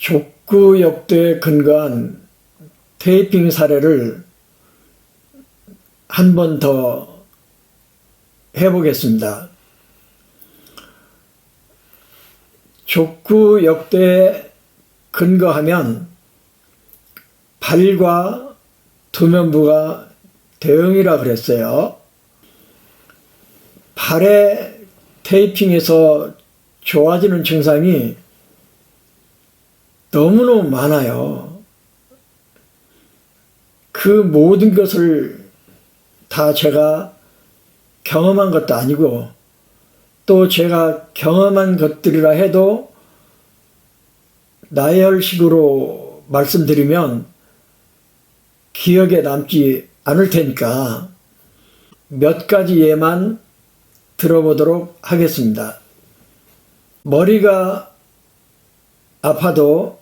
족구 역도에 근거한 테이핑 사례를 한 번 더 해보겠습니다. 족구 역도에 근거하면 발과 두면부가 대응이라 그랬어요. 발에 테이핑에서 좋아지는 증상이 너무너무 많아요. 그 모든 것을 다 제가 경험한 것도 아니고 또 제가 경험한 것들이라 해도 나열식으로 말씀드리면 기억에 남지 않을 테니까 몇 가지 예만 들어보도록 하겠습니다. 머리가 아파도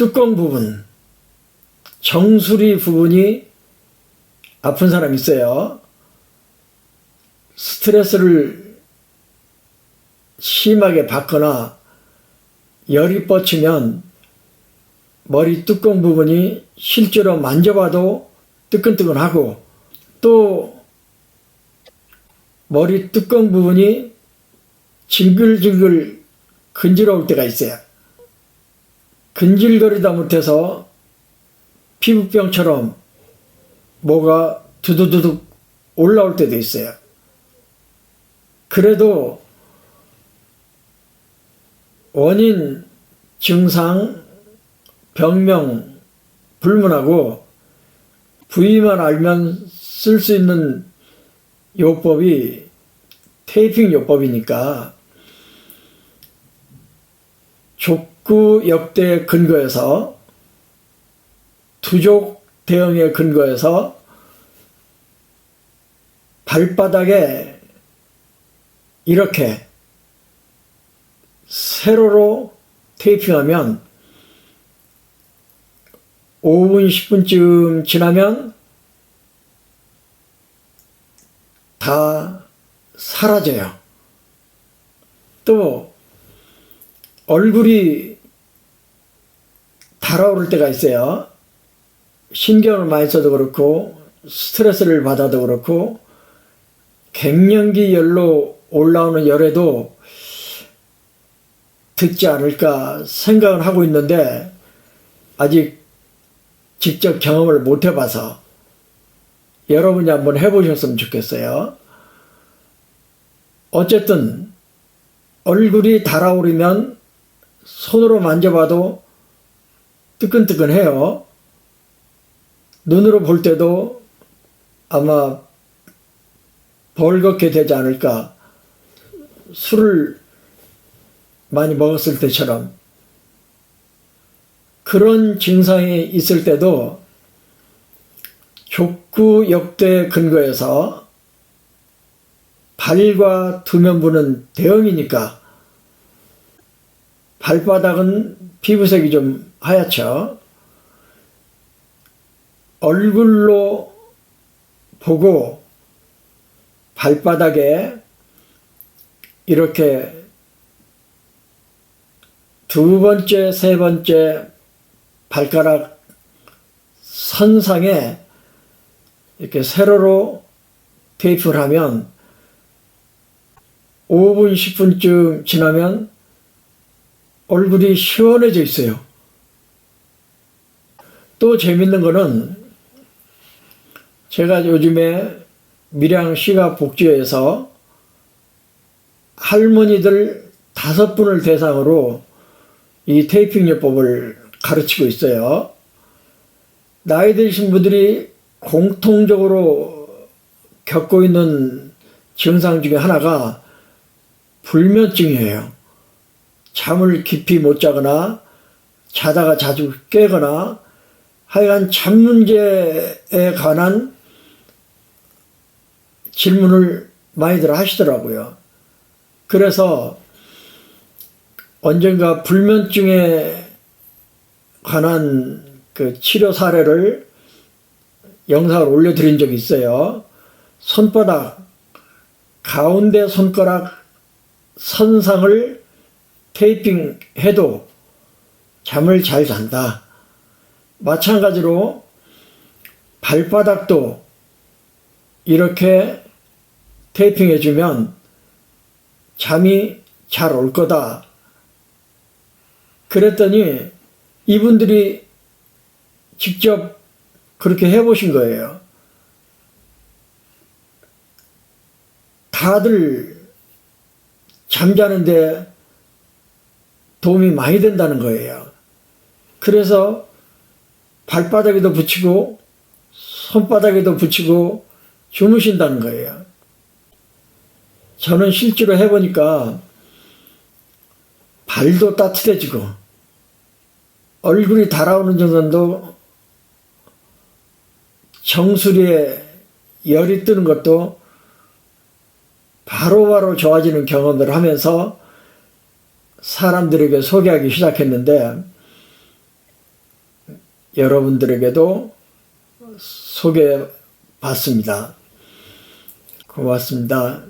뚜껑 부분, 정수리 부분이 아픈 사람 있어요. 스트레스를 심하게 받거나 열이 뻗치면 머리 뚜껑 부분이 실제로 만져봐도 뜨끈뜨끈하고 또 머리 뚜껑 부분이 징글징글 근지러울 때가 있어요. 근질거리다 못해서 피부병처럼 뭐가 두두두둑 올라올 때도 있어요. 그래도 원인, 증상, 병명 불문하고 부위만 알면 쓸 수 있는 요법이 테이핑 요법이니까 족구 역대 근거에서 두족 대응의 근거에서 발바닥에 이렇게 세로로 테이핑하면 5분, 10분쯤 지나면 다 사라져요. 또 얼굴이 달아오를 때가 있어요. 신경을 많이 써도 그렇고 스트레스를 받아도 그렇고 갱년기 열로 올라오는 열에도 듣지 않을까 생각을 하고 있는데 아직 직접 경험을 못 해봐서 여러분이 한번 해보셨으면 좋겠어요. 어쨌든 얼굴이 달아오르면 손으로 만져봐도 뜨끈뜨끈해요. 눈으로 볼 때도 아마 벌겋게 되지 않을까. 술을 많이 먹었을 때처럼. 그런 증상이 있을 때도 족구 역대 근거에서 발과 두면부는 대형이니까 발바닥은 피부색이 좀 하얗죠. 얼굴로 보고 발바닥에 이렇게 두 번째, 세 번째 발가락 선상에 이렇게 세로로 테이프를 하면 5분, 10분쯤 지나면 얼굴이 시원해져 있어요. 또 재밌는 거는 제가 요즘에 밀양 시가 복지회에서 할머니들 다섯 분을 대상으로 이 테이핑 요법을 가르치고 있어요. 나이 드신 분들이 공통적으로 겪고 있는 증상 중에 하나가 불면증이에요. 잠을 깊이 못 자거나 자다가 자주 깨거나 하여간 잠 문제에 관한 질문을 많이들 하시더라고요. 그래서 언젠가 불면증에 관한 그 치료 사례를 영상을 올려드린 적이 있어요. 손바닥, 가운데 손가락 선상을 테이핑 해도 잠을 잘 잔다. 마찬가지로 발바닥도 이렇게 테이핑 해주면 잠이 잘 올 거다. 그랬더니 이분들이 직접 그렇게 해보신 거예요. 다들 잠자는데 도움이 많이 된다는 거예요. 그래서 발바닥에도 붙이고 손바닥에도 붙이고 주무신다는 거예요. 저는 실제로 해보니까 발도 따뜻해지고 얼굴이 달아오는 정도도 정수리에 열이 뜨는 것도 바로바로 좋아지는 경험을 하면서 사람들에게 소개하기 시작했는데 여러분들에게도 소개받습니다. 고맙습니다.